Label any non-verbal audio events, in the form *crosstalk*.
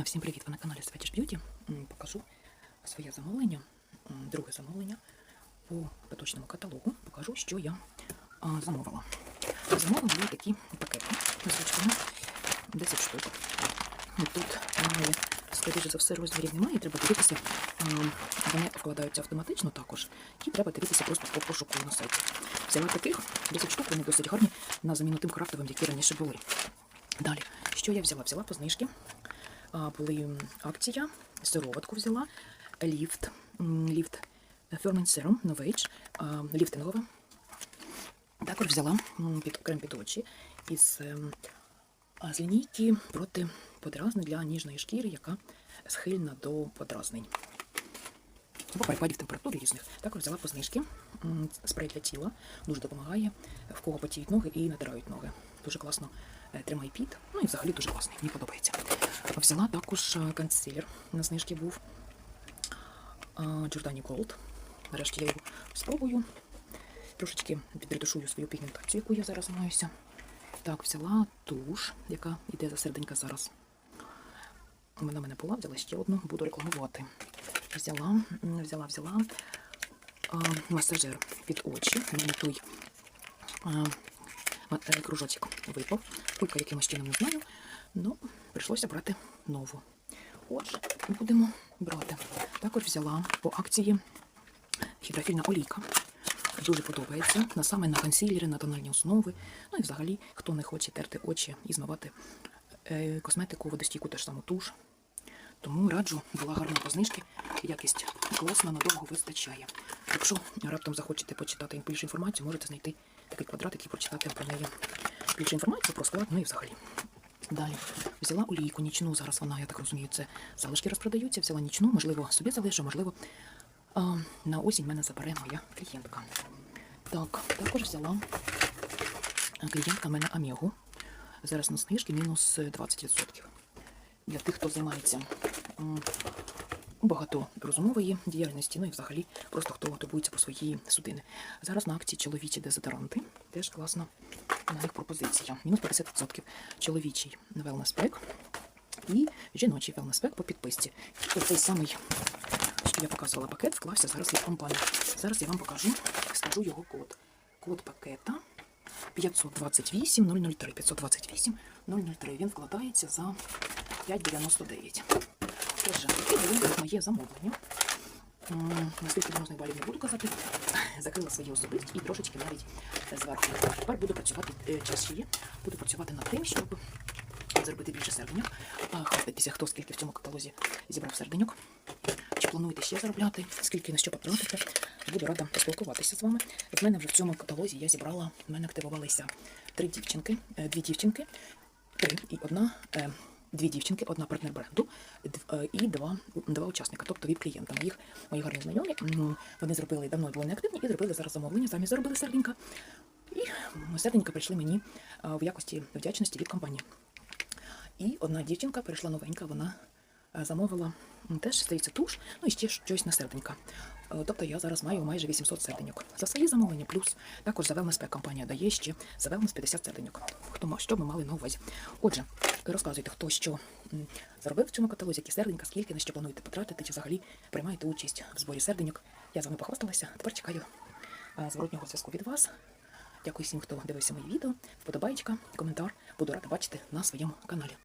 Е, Всім привіт! Ви на каналі Свечеш Б'юті. Покажу своє замовлення, друге замовлення по поточному каталогу. Покажу, що я замовила. Замовила були такі пакети носочками, 10 штук. Тут немає, скоріше за все, розмірів немає, треба дивитися. Вони вкладаються автоматично також, і треба дивитися просто по пошуку на сайті. Взяла таких 10 штук, вони досить гарні на заміну тим крафтовим, які раніше були. Далі, що я взяла? Взяла по знижки. Були акція, сироватку взяла, ліфт, ліфт Serum Novage, а, ліфтингове. Також взяла під крем під очі із ем, з лінійки проти подразнень для ніжної шкіри, яка схильна до подразнень. Або перепадів температури різних. Також взяла по знижки спрей для тіла. Дуже допомагає, в кого потіють ноги і натирають ноги. Дуже класно е, тримає під. Ну і взагалі дуже класний, мені подобається. Взяла також е, консилер. На знижці був Giordani Gold. Нарешті я його спробую. Трошечки підретушую свою пігментацію, яку я зараз займаюся. Так, взяла туш, яка йде за серденька зараз. Вона в мене була, взяла ще одну, буду рекламувати. Взяла, взяла, взяла а, масажер під очі. У мене той а, е, кружочок випав. Кулька якимось чином не знаю. Ну, прийшлося брати нову. Отже, будемо брати. Також взяла по акції гідрофільна олійка. Дуже подобається. На саме на консилери, на тональні основи. Ну і взагалі, хто не хоче терти очі і змивати е, косметику, водостійку теж саму туш. Тому раджу, була гарна по знижки, якість класна, надовго вистачає. Якщо раптом захочете почитати більше інформацію, можете знайти такий квадратик і прочитати про неї більше інформації про склад, ну і взагалі. Далі взяла олійку нічну. Зараз вона, я так розумію, це залишки розпродаються. Взяла нічну, можливо, собі залишу, можливо, а, на осінь мене забере моя клієнтка. Так, також взяла клієнтка мене Амігу. Зараз на знижки мінус е, 20%. Для тих, хто займається м, багаторозумової діяльності, ну і взагалі просто хто турбується про свої судини. Зараз на акції чоловічі дезодоранти. Теж класна на них пропозиція. Мінус 50%. Чоловічий wellness pack і жіночий wellness pack по підписці. І цей самий, що я показувала пакет, вклався зараз від компанії. Зараз я вам покажу, скажу його код. Код пакета 528 003. 528 003. Він вкладається за 5,99. Отже, і було моє замовлення. Наскільки відносних балів не буду казати, *laughs* закрила свої особисті і трошечки навіть зверху. Тепер буду працювати е, час ще є. Буду працювати над тим, щоб зробити більше серденьок. Хвастайтеся, хто скільки в цьому каталозі зібрав серденьок. Чи плануєте ще заробляти, скільки на що потратите. Буду рада поспілкуватися з вами. В мене вже в цьому каталозі я зібрала, в мене активувалися три дівчинки, е, дві дівчинки, три і одна. Дві дівчинки, одна партнер бренду е, і два, два учасника, тобто від клієнта. Їх мої гарні знайомі. Вони зробили давно були неактивні і зробили зараз замовлення. Самі зробили серденька. І серденька прийшли мені е, в якості вдячності від компанії. І одна дівчинка прийшла новенька, вона замовила теж здається туш, ну і ще щось на серденька. Е, Тобто я зараз маю майже 800 серденьок. За свої замовлення, плюс також за Wellness компанія дає ще за Wellness 50 серденьок. Хто що ми мали на увазі. Отже, розказуйте, хто що заробив в цьому каталозі, які серденька, скільки на що плануєте потратити, чи взагалі приймаєте участь в зборі серденьок. Я з вами похвасталася. Тепер чекаю е, зворотнього зв'язку від вас. Дякую всім, хто дивився мої відео. Вподобайка, коментар. Буду рада бачити на своєму каналі.